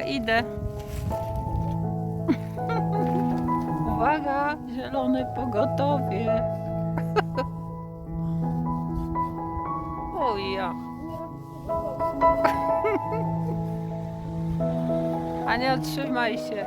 Idę. Uwaga, zielone pogotowie. O ja. Ania, trzymaj się.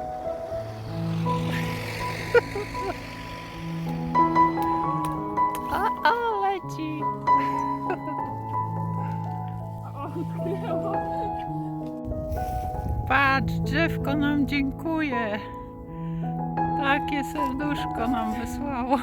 Patrz, drzewko nam dziękuję. Takie serduszko nam wysłało.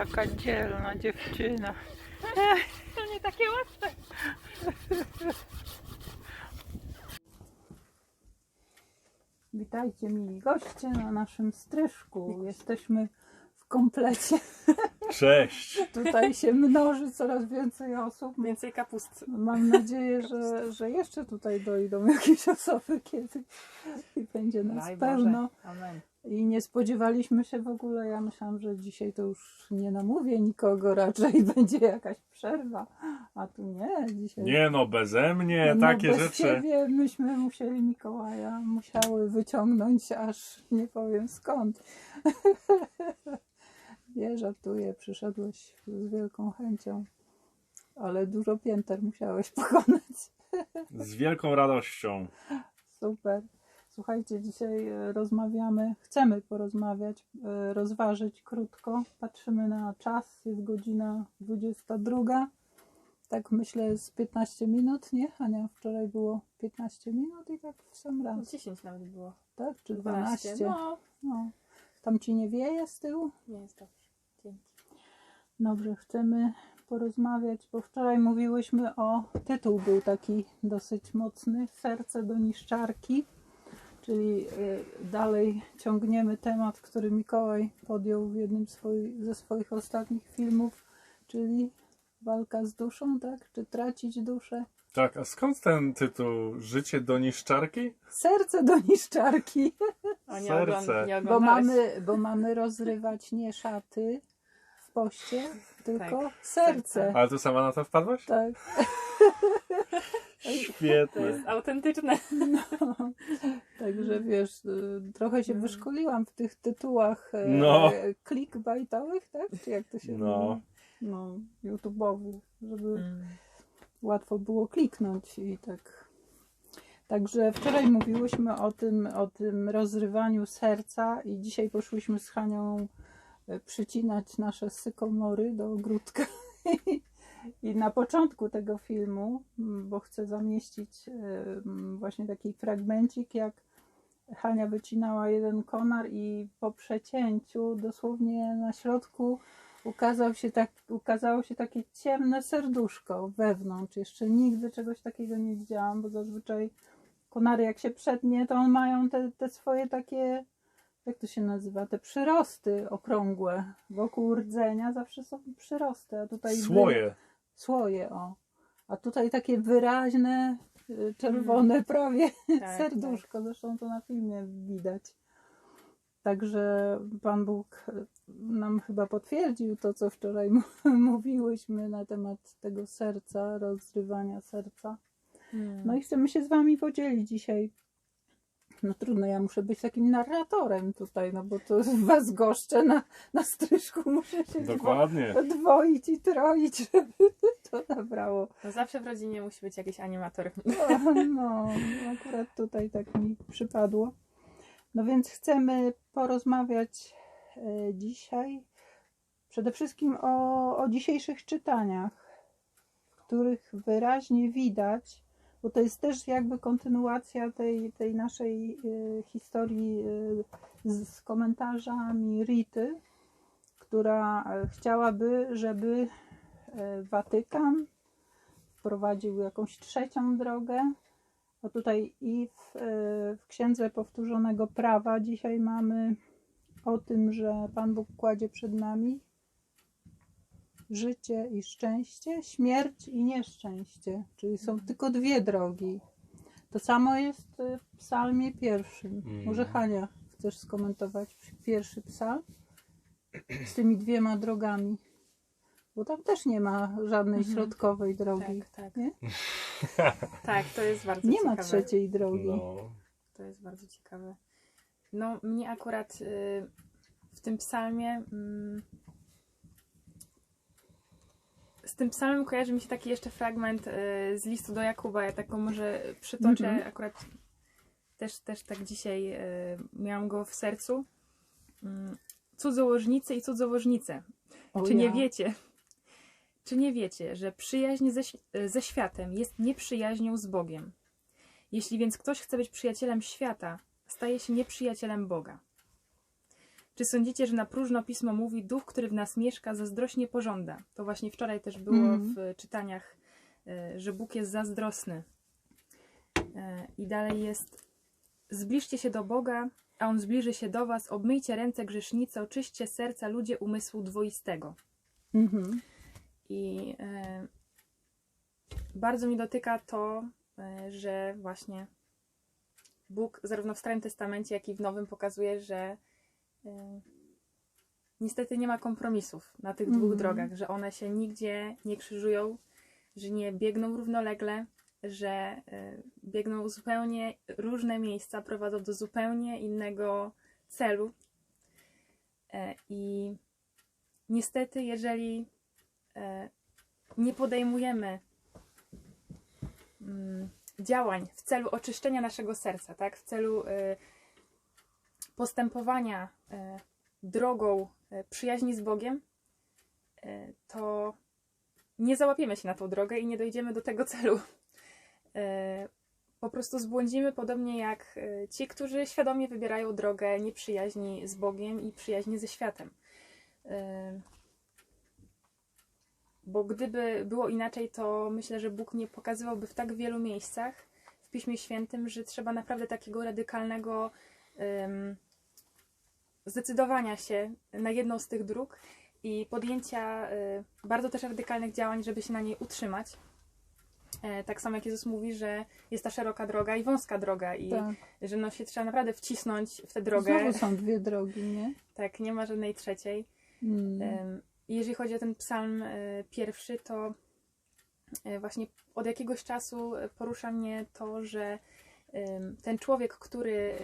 Jaka dzielna dziewczyna. To nie takie łatwe. Witajcie mili goście na naszym stryżku. Jesteśmy w komplecie. Cześć! Tutaj się mnoży coraz więcej osób. Więcej kapusty. Mam nadzieję, że, że jeszcze tutaj dojdą jakieś osoby kiedyś i będzie nas Daj pełno. Boże. Amen. I nie spodziewaliśmy się w ogóle, ja myślałam, że dzisiaj to już nie namówię nikogo, raczej będzie jakaś przerwa. A tu nie, dzisiaj. Nie no, beze mnie, no, takie bez rzeczy. Ciebie myśmy musieli Mikołaja, musiały wyciągnąć aż nie powiem skąd. nie, żartuję, przyszedłeś z wielką chęcią, ale dużo pięter musiałeś pokonać. Z wielką radością. Super. Słuchajcie, dzisiaj e, rozmawiamy, chcemy porozmawiać, e, rozważyć krótko. Patrzymy na czas, jest godzina 22. Tak myślę z 15 minut, nie? Ania, wczoraj było 15 minut i tak w sam raz, 10 nawet było. tak? Czy 12? No, No. Tam ci nie wieje z tyłu? nie jest dobrze. Dzięki. Dobrze, chcemy porozmawiać, bo wczoraj mówiłyśmy o. Tytuł był taki dosyć mocny: Serce do niszczarki. Czyli y, dalej ciągniemy temat, który Mikołaj podjął w jednym ze swoich ostatnich filmów, czyli walka z duszą, tak? Czy tracić duszę? Tak, a skąd ten tytuł? Życie do niszczarki? Serce do niszczarki, A nie, Serce. nie bo mamy, bo mamy rozrywać nie szaty w poście, tylko serce. Ale tu sama na to wpadłaś? Tak. To Świetnie. jest autentyczne. No, także wiesz, y, trochę się wyszkoliłam w tych tytułach e, No. clickbaitowych, tak? Czy jak to się No. mówi? No, YouTube'owych, żeby Mm. łatwo było kliknąć i tak. Także wczoraj mówiłyśmy o tym, o tym rozrywaniu serca i dzisiaj poszłyśmy z Hanią e, przycinać nasze sykomory do ogródka. I na początku tego filmu, bo chcę zamieścić e, właśnie taki fragmencik, jak Hania wycinała jeden konar i po przecięciu dosłownie na środku ukazał się tak, ukazało się takie ciemne serduszko wewnątrz. Jeszcze nigdy czegoś takiego nie widziałam, bo zazwyczaj konary jak się przetnie, to one mają te, te swoje takie, jak to się nazywa, te przyrosty okrągłe. Wokół rdzenia zawsze są przyrosty, a tutaj wy- Słoje. słoje, o. A tutaj takie wyraźne, czerwone prawie Tak, serduszko. Zresztą to na filmie widać. Także Pan Bóg y, nam chyba potwierdził to, co wczoraj mówiłyśmy na temat tego serca, rozrywania serca. Mm. No i chcemy się z Wami podzielić dzisiaj. No trudno, ja muszę być takim narratorem tutaj, no bo to Was goszczę na, na stryżku, muszę się dwo, Dokładnie. dwoić i troić, żeby to nabrało. No zawsze w rodzinie musi być jakiś animator. No, akurat tutaj tak mi przypadło. No więc chcemy porozmawiać e, dzisiaj przede wszystkim o, o dzisiejszych czytaniach, w których wyraźnie widać, bo to jest też jakby kontynuacja tej, tej naszej e, historii z, z komentarzami Rity, która e, chciałaby, żeby e, Watykan wprowadził jakąś trzecią drogę, Bo tutaj i w, e, w Księdze Powtórzonego Prawa dzisiaj mamy o tym, że Pan Bóg kładzie przed nami życie i szczęście, śmierć i nieszczęście, czyli są tylko dwie drogi. To samo jest e, w psalmie pierwszym. Mm. Może Hania chcesz skomentować pierwszy psalm z tymi dwiema drogami? Bo tam też nie ma żadnej Mhm. środkowej drogi. Tak, tak. Nie? Tak, to jest bardzo Nie ciekawe. ma trzeciej drogi. No. To jest bardzo ciekawe. No, mnie akurat y, w tym psalmie. mm, z tym psalmem kojarzy mi się taki jeszcze fragment y, z listu do Jakuba. Ja taką może przytoczę. Mhm. Akurat też, też tak dzisiaj y, miałam go w sercu. Mm, Cudzołożnicy i cudzołożnice. O Czy nie ja. wiecie? Czy nie wiecie, że przyjaźń ze, świ- ze światem jest nieprzyjaźnią z Bogiem? Jeśli więc ktoś chce być przyjacielem świata, staje się nieprzyjacielem Boga. Czy sądzicie, że na próżno pismo mówi, duch, który w nas mieszka, zazdrośnie pożąda? To właśnie wczoraj też było Mhm. w czytaniach, e, że Bóg jest zazdrosny. E, I dalej jest: Zbliżcie się do Boga, a on zbliży się do was. Obmyjcie ręce grzesznicy, oczyście serca ludzie umysłu dwoistego. Mhm. I e, bardzo mi dotyka to, e, że właśnie Bóg zarówno w Starym Testamencie, jak i w Nowym pokazuje, że niestety nie ma kompromisów na tych dwóch Mhm. drogach, że one się nigdzie nie krzyżują, że nie biegną równolegle, że e, biegną zupełnie różne miejsca, prowadzą do zupełnie innego celu. E, I niestety, jeżeli e, nie podejmujemy mm, działań w celu oczyszczenia naszego serca, tak? w celu e, postępowania drogą e, przyjaźni z Bogiem, e, to nie załapiemy się na tą drogę i nie dojdziemy do tego celu. E, Po prostu zbłądzimy podobnie jak e, ci, którzy świadomie wybierają drogę nieprzyjaźni z Bogiem i przyjaźni ze światem. E, Bo gdyby było inaczej, to myślę, że Bóg nie pokazywałby w tak wielu miejscach w Piśmie Świętym, że trzeba naprawdę takiego radykalnego zdecydowania się na jedną z tych dróg i podjęcia y, bardzo też radykalnych działań, żeby się na niej utrzymać. E, Tak samo jak Jezus mówi, że jest ta szeroka droga i wąska droga i Tak. że no się trzeba naprawdę wcisnąć w tę drogę. Znowu są dwie drogi, nie? Tak, nie ma żadnej trzeciej. Mm. I Jeżeli chodzi o ten psalm e, pierwszy, to e, właśnie od jakiegoś czasu porusza mnie to, że ten człowiek, który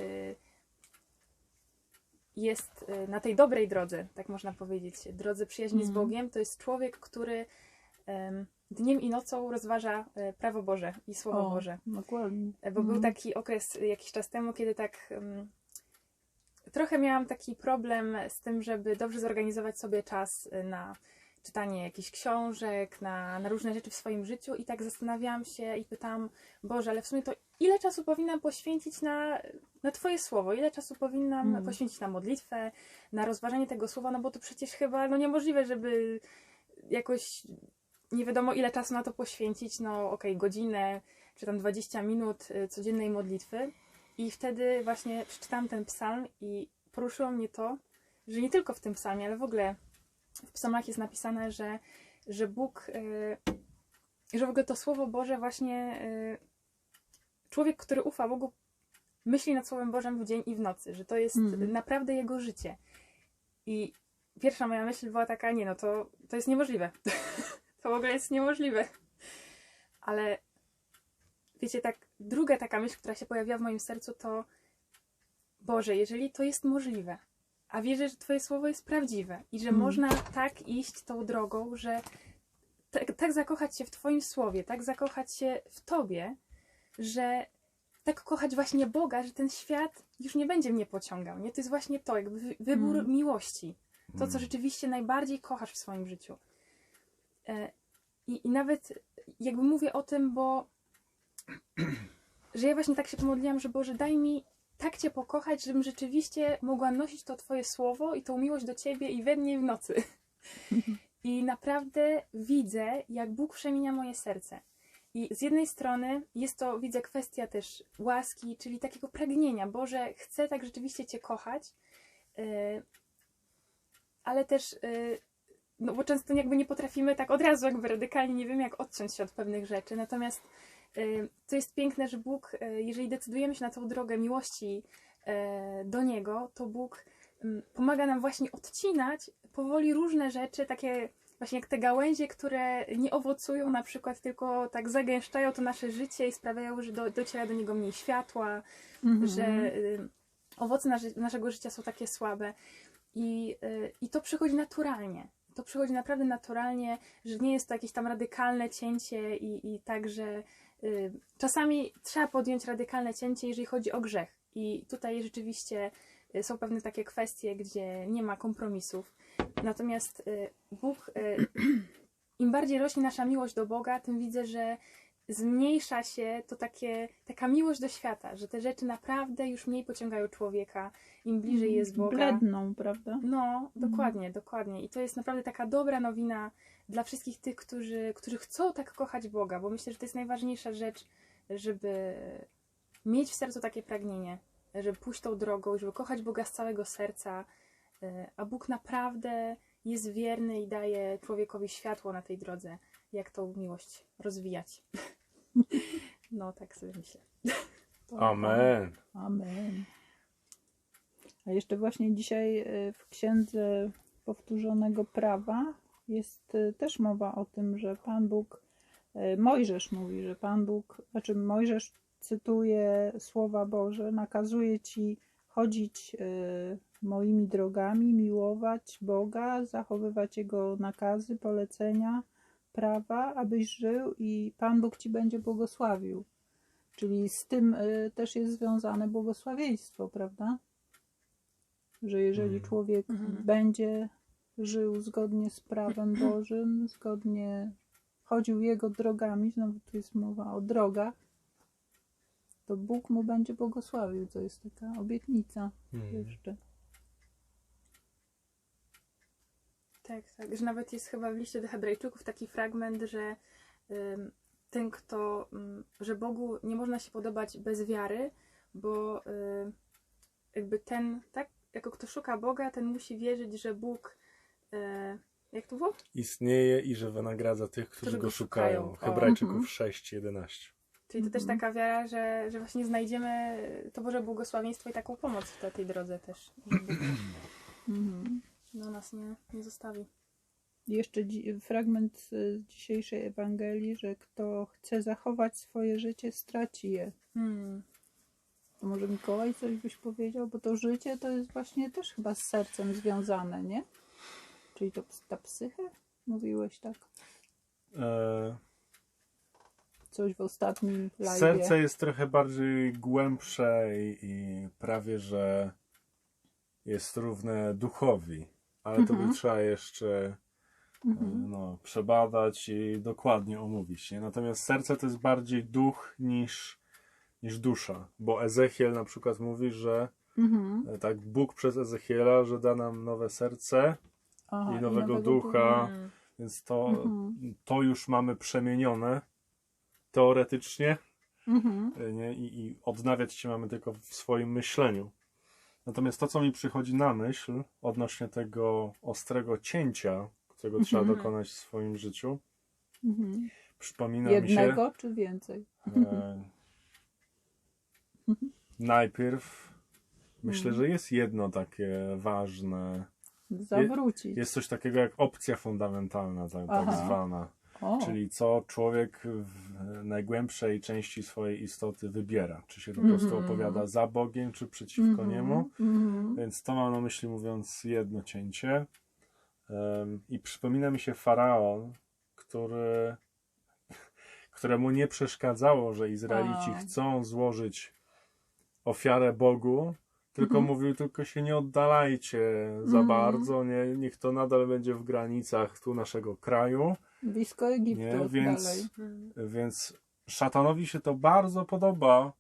jest e, na tej dobrej drodze, tak można powiedzieć, drodze przyjaźni z Mhm. Bogiem, to jest człowiek, który em, dniem i nocą rozważa e, prawo Boże i Słowo O, Boże. Dokładnie. E, Bo był Mhm. taki okres jakiś czas temu, kiedy tak trochę miałam taki problem z tym, żeby dobrze zorganizować sobie czas y, na czytanie jakichś książek, na, na różne rzeczy w swoim życiu i tak zastanawiałam się i pytałam, Boże, ale w sumie to ile czasu powinnam poświęcić na, na Twoje słowo? Ile czasu powinnam Mhm. poświęcić na modlitwę, na rozważanie tego słowa? No bo to przecież chyba no niemożliwe, żeby jakoś nie wiadomo ile czasu na to poświęcić, no okej, godzinę czy tam 20 minut y, codziennej modlitwy. I wtedy właśnie przeczytałam ten psalm i poruszyło mnie to, że nie tylko w tym psalmie, ale w ogóle w psalmach jest napisane, że, że Bóg, y, że w ogóle to Słowo Boże właśnie y, człowiek, który ufa Bogu, myśli nad Słowem Bożym w dzień i w nocy, że to jest Mhm. naprawdę jego życie. I pierwsza moja myśl była taka, nie no, to, to jest niemożliwe. to w ogóle jest niemożliwe. Ale wiecie, tak, druga taka myśl, która się pojawiła w moim sercu, to Boże, jeżeli to jest możliwe, a wierzę, że Twoje słowo jest prawdziwe i że Mm. można tak iść tą drogą, że tak, tak zakochać się w Twoim słowie, tak zakochać się w Tobie, że tak kochać właśnie Boga, że ten świat już nie będzie mnie pociągał. Nie? To jest właśnie to, jakby wy- wybór Mm. miłości. To, co Mm. rzeczywiście najbardziej kochasz w swoim życiu. E, I, I nawet jakby mówię o tym, bo że ja właśnie tak się pomodliłam, że Boże, daj mi tak Cię pokochać, żebym rzeczywiście mogła nosić to Twoje słowo i tą miłość do Ciebie i we mnie i w nocy. I naprawdę widzę, jak Bóg przemienia moje serce. I z jednej strony jest to, widzę, kwestia też łaski, czyli takiego pragnienia. Boże, chcę tak rzeczywiście Cię kochać, yy, ale też, yy, no bo często jakby nie potrafimy tak od razu jakby radykalnie, nie wiemy jak odciąć się od pewnych rzeczy. Natomiast to jest piękne, że Bóg, jeżeli decydujemy się na tą drogę miłości do Niego, to Bóg yy, pomaga nam właśnie odcinać powoli różne rzeczy, takie właśnie jak te gałęzie, które nie owocują na przykład, tylko tak zagęszczają to nasze życie i sprawiają, że do, dociera do niego mniej światła, Mhm. że y, owoce nasze, naszego życia są takie słabe. I, y, I to przychodzi naturalnie. To przychodzi naprawdę naturalnie, że nie jest to jakieś tam radykalne cięcie i, i tak, że y, czasami trzeba podjąć radykalne cięcie, jeżeli chodzi o grzech. I tutaj rzeczywiście są pewne takie kwestie, gdzie nie ma kompromisów. Natomiast y, Bóg, y, im bardziej rośnie nasza miłość do Boga, tym widzę, że zmniejsza się to takie, taka miłość do świata, że te rzeczy naprawdę już mniej pociągają człowieka, im bliżej jest Boga. Bledną, prawda? No, dokładnie, dokładnie. I to jest naprawdę taka dobra nowina dla wszystkich tych, którzy, którzy chcą tak kochać Boga, bo myślę, że to jest najważniejsza rzecz, żeby mieć w sercu takie pragnienie, żeby pójść tą drogą, żeby kochać Boga z całego serca, y, a Bóg naprawdę jest wierny i daje człowiekowi światło na tej drodze, jak tą miłość rozwijać. No, tak sobie myślę. Amen. Amen. A jeszcze właśnie dzisiaj y, w Księdze Powtórzonego Prawa jest y, też mowa o tym, że Pan Bóg, Mojżesz mówi, że Pan Bóg, znaczy Mojżesz cytuje słowa Boże, nakazuje ci chodzić y, moimi drogami, miłować Boga, zachowywać Jego nakazy, polecenia, prawa, abyś żył i Pan Bóg ci będzie błogosławił. Czyli z tym y, też jest związane błogosławieństwo, prawda? Że jeżeli Mhm. człowiek Mhm. będzie żył zgodnie z prawem Bożym, zgodnie chodził jego drogami, znowu tu jest mowa o drogach, to Bóg mu będzie błogosławił. To jest taka obietnica Mm. jeszcze. Tak, tak. Że nawet jest chyba w liście do Hebrajczyków taki fragment, że ten, kto, ym, że Bogu nie można się podobać bez wiary, bo jakby ten, tak, jako kto szuka Boga, ten musi wierzyć, że Bóg, y, jak to było? Istnieje i że wynagradza tych, którzy Którzy go szukają. szukają. Hebrajczyków Mhm. 6:11. Czyli to też Mhm. taka wiara, że, że właśnie znajdziemy to Boże błogosławieństwo i taką pomoc na tej drodze też, że Bóg Mhm. no, nas nie, nie zostawi. Jeszcze dzi- fragment z dzisiejszej Ewangelii, że kto chce zachować swoje życie, straci je. Hmm. To może Mikołaj coś byś powiedział, bo to życie to jest właśnie też chyba z sercem związane, nie? Czyli to ta psychę? Mówiłeś tak? E, Coś w ostatnim live. serce jest trochę bardziej głębsze i, i prawie, że jest równe duchowi, ale to Mhm. by trzeba jeszcze e, Mhm. no, przebadać i dokładnie omówić. Nie? Natomiast serce to jest bardziej duch niż, niż dusza, bo Ezechiel na przykład mówi, że Mhm. e, tak Bóg przez Ezechiela, że da nam nowe serce, Aha, i nowego ducha. Hmm. więc to, Mhm. to już mamy przemienione teoretycznie Mhm. e, nie? I, i odnawiać się mamy tylko w swoim myśleniu. Natomiast to, co mi przychodzi na myśl odnośnie tego ostrego cięcia, którego trzeba Mhm. dokonać w swoim życiu, Mhm. przypomina mi się Jednego czy więcej? e, najpierw myślę, Mhm. że jest jedno takie ważne. Zawrócić. Jest coś takiego jak opcja fundamentalna, tak, tak zwana. O, Czyli co człowiek w najgłębszej części swojej istoty wybiera. Czy się po Mhm. prostu opowiada za Bogiem, czy przeciwko mhm. Niemu. Mhm. Więc to mam na myśli mówiąc jedno cięcie. Em, I przypomina mi się faraon, który, któremu nie przeszkadzało, że Izraelici A. chcą złożyć ofiarę Bogu, tylko Mhm. mówił, tylko się nie oddalajcie za Mhm. bardzo, nie, niech to nadal będzie w granicach tu naszego kraju. Blisko Egiptu Nie, więc- dalej. Więc szatanowi się to bardzo podoba,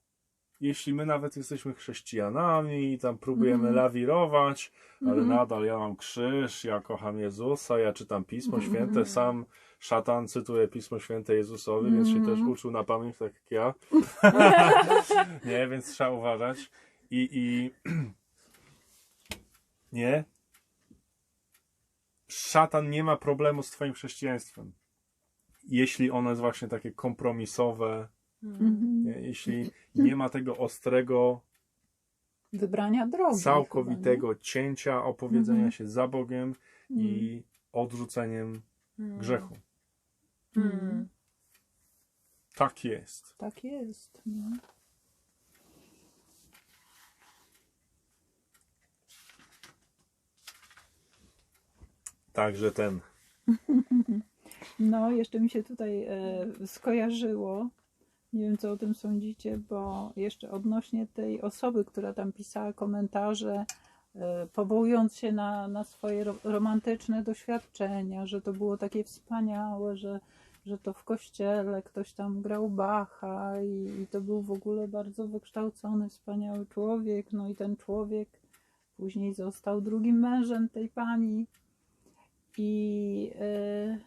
jeśli my nawet jesteśmy chrześcijanami i tam próbujemy Mhm. lawirować, ale Mhm. nadal ja mam krzyż, ja kocham Jezusa, ja czytam Pismo Mhm. Święte, sam szatan cytuje Pismo Święte Jezusowi, więc się Mhm. też uczył na pamięć, tak jak ja. nie, więc trzeba uważać. I, i nie. Szatan nie ma problemu z twoim chrześcijaństwem. Jeśli ono jest właśnie takie kompromisowe, Mhm. nie? jeśli nie ma tego ostrego, Wybrania drogi. całkowitego cięcia, opowiedzenia Mhm. się za Bogiem chyba, nie? i odrzuceniem Mm. grzechu. Mm. Tak jest. Tak jest. No. Także ten. No, jeszcze mi się tutaj e, skojarzyło. Nie wiem, co o tym sądzicie, bo jeszcze odnośnie tej osoby, która tam pisała komentarze, e, powołując się na, na swoje ro, romantyczne doświadczenia, że to było takie wspaniałe, że, że to w kościele ktoś tam grał Bacha i, i to był w ogóle bardzo wykształcony, wspaniały człowiek. No i ten człowiek później został drugim mężem tej pani. I, e,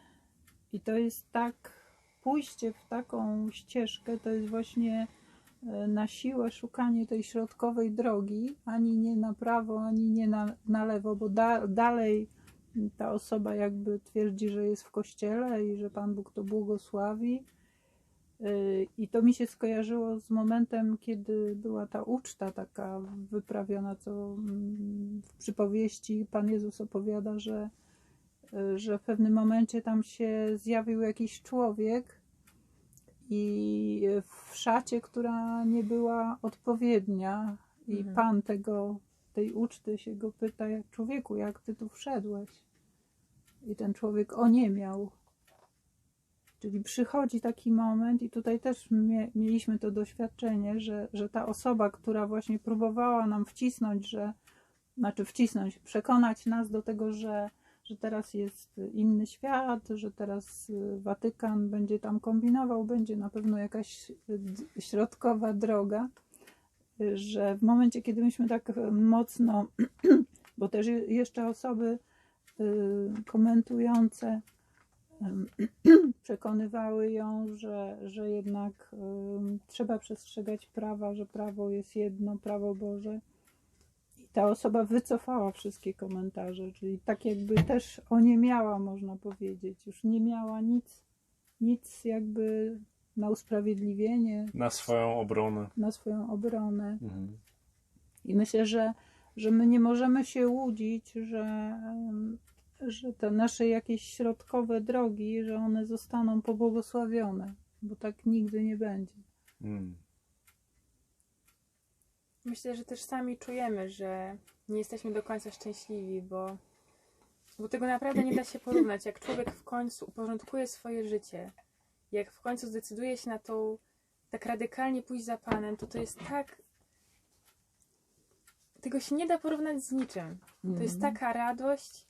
I to jest tak, pójście w taką ścieżkę to jest właśnie e, na siłę szukanie tej środkowej drogi, ani nie na prawo, ani nie na, na lewo, bo da, dalej ta osoba jakby twierdzi, że jest w kościele i że Pan Bóg to błogosławi. Y, I to mi się skojarzyło z momentem, kiedy była ta uczta taka wyprawiona, co mm, w przypowieści Pan Jezus opowiada, że y, że w pewnym momencie tam się zjawił jakiś człowiek i w szacie, która nie była odpowiednia i Mhm. pan tego, tej uczty się go pyta, jak człowieku, jak ty tu wszedłeś? I ten człowiek oniemiał. Czyli przychodzi taki moment i tutaj też mie, mieliśmy to doświadczenie, że, że ta osoba, która właśnie próbowała nam wcisnąć, że znaczy wcisnąć, przekonać nas do tego, że że teraz jest inny świat, że teraz y, Watykan będzie tam kombinował, będzie na pewno jakaś y, środkowa droga, y, że w momencie, kiedy myśmy tak mocno, bo też je- jeszcze osoby komentujące przekonywały ją, że, że jednak trzeba przestrzegać prawa, że prawo jest jedno, prawo Boże ta osoba wycofała wszystkie komentarze, czyli tak jakby też oniemiała, można powiedzieć. Już nie miała nic, nic jakby na usprawiedliwienie, Na swoją obronę. na swoją obronę. Mhm. I myślę, że, że my nie możemy się łudzić, że, że te nasze jakieś środkowe drogi, że one zostaną pobłogosławione, bo tak nigdy nie będzie. Mm. Myślę, że też sami czujemy, że nie jesteśmy do końca szczęśliwi, bo, bo tego naprawdę nie da się porównać. Jak człowiek w końcu uporządkuje swoje życie, jak w końcu zdecyduje się na to tak radykalnie pójść za Panem, to to jest tak. Tego się nie da porównać z niczym. To jest Mhm. taka radość,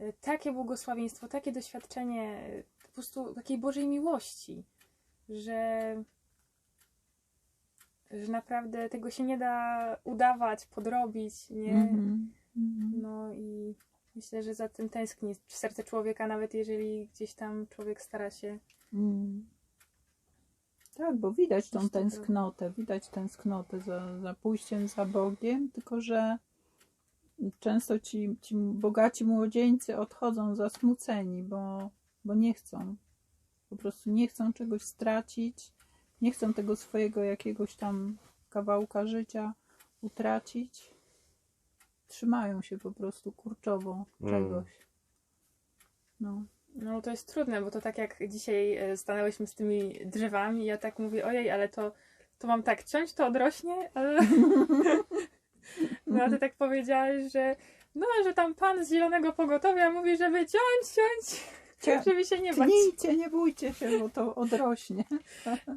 y, takie błogosławieństwo, takie doświadczenie y, po prostu takiej Bożej miłości, że, że naprawdę tego się nie da udawać, podrobić, nie? Mhm. Mhm. No i myślę, że za tym tęskni serce człowieka, nawet jeżeli gdzieś tam człowiek stara się. Mm. Tak, bo widać tą tęsknotę, widać tęsknotę za, za pójściem za Bogiem, tylko że często ci, ci bogaci młodzieńcy odchodzą zasmuceni, bo, bo nie chcą. Po prostu nie chcą czegoś stracić, nie chcą tego swojego jakiegoś tam kawałka życia utracić. Trzymają się po prostu kurczowo Mm. czegoś. No. No to jest trudne, bo to tak jak dzisiaj e, stanęłyśmy z tymi drzewami, ja tak mówię, ojej, ale to, to mam tak ciąć, to odrośnie, ale... No a ty tak powiedziałaś, że no, że tam pan z Zielonego Pogotowia mówi, żeby ciąć, ciąć, Cia- żeby się nie bać. Tnijcie, nie bójcie się, bo to odrośnie.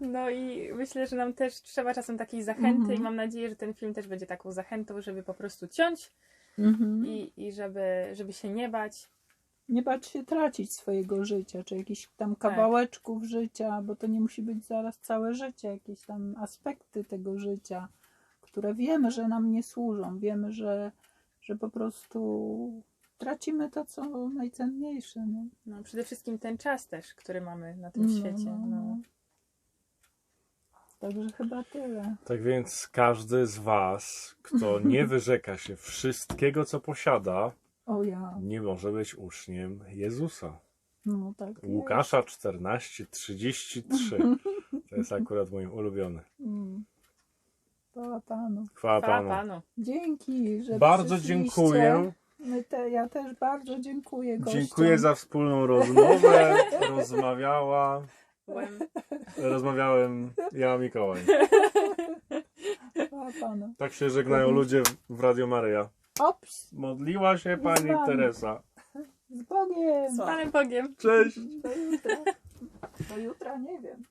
No i myślę, że nam też trzeba czasem takiej zachęty Mhm. i mam nadzieję, że ten film też będzie taką zachętą, żeby po prostu ciąć Mhm. i, i żeby, żeby się nie bać. nie bać się tracić swojego życia, czy jakichś tam kawałeczków życia, bo to nie musi być zaraz całe życie, jakieś tam aspekty tego życia, które wiemy, że nam nie służą, wiemy, że, że po prostu tracimy to, co najcenniejsze. Nie? No, przede wszystkim ten czas też, który mamy na tym No, świecie. no, No. no. Także chyba tyle. Tak więc każdy z Was, kto nie wyrzeka się wszystkiego, co posiada, O ja, nie może być uczniem Jezusa. no tak. Łukasza 14:33. To jest akurat mój ulubiony. Mm. Chwała Panu. Chwała Chwała Panu. Panu. Dzięki, że Bardzo przyszliście. dziękuję. My te, ja też bardzo dziękuję gościom. Dziękuję za wspólną rozmowę. Rozmawiała. Rozmawiałem ja, Mikołaj. Tak się żegnają ludzie w Radio Maryja. Ops, Modliła się pani wami. Teresa. z Bogiem. z Panem Bogiem. Cześć. Do jutra. Do jutra nie wiem.